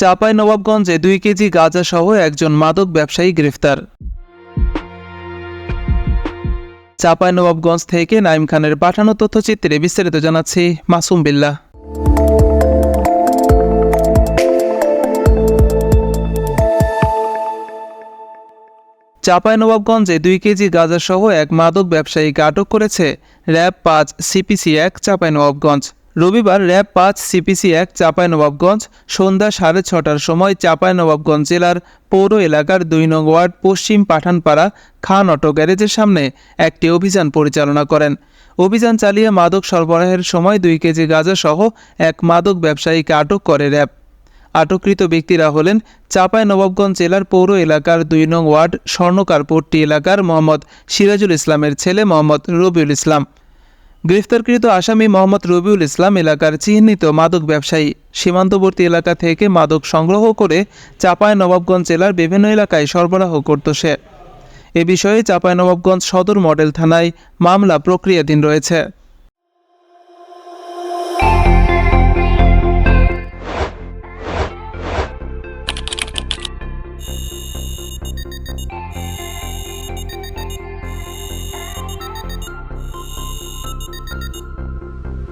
চাপাই নবাবগঞ্জে দুই কেজি গাঁজা সহ একজন মাদক ব্যবসায়ী গ্রেফতার। চাপাই নবাবগঞ্জ থেকে নাইম খানের পাঠানো তথ্যচিত্রে বিস্তারিত জানাচ্ছি মাসুম বিল্লাহ। চাপাই নবাবগঞ্জে দুই কেজি গাঁজা সহ এক মাদক ব্যবসায়ীকে আটক করেছে র্যাব পাঁচ সিপিসি এক চাপাই নবাবগঞ্জ। রবিবার র্যাব পাঁচ সিপিসি এক চাপাই নবাবগঞ্জ সন্ধ্যা সাড়ে ছটার সময় চাপাই নবাবগঞ্জ জেলার পৌর এলাকার দুই নং ওয়ার্ড পশ্চিম পাঠানপাড়া খান অটো গ্যারেজের সামনে একটি অভিযান পরিচালনা করেন। অভিযান চালিয়ে মাদক সরবরাহের সময় দুই কেজি গাঁজা সহ এক মাদক ব্যবসায়ীকে আটক করে র্যাব। আটককৃত ব্যক্তিরা হলেন চাপাই নবাবগঞ্জ জেলার পৌর এলাকার দুই নং ওয়ার্ড স্বর্ণকারপট্টি এলাকার মোহাম্মদ সিরাজুল ইসলামের ছেলে মোহাম্মদ রবিউল ইসলাম। গ্রেফতারকৃত আসামি মোহাম্মদ রবিউল ইসলাম এলাকার চিহ্নিত মাদক ব্যবসায়ী সীমান্তবর্তী এলাকা থেকে মাদক সংগ্রহ করে চাপায় নবাবগঞ্জ জেলার বিভিন্ন এলাকায় সরবরাহ করত সে। এ বিষয়ে চাপায় নবাবগঞ্জ সদর মডেল থানায় মামলা প্রক্রিয়াধীন রয়েছে।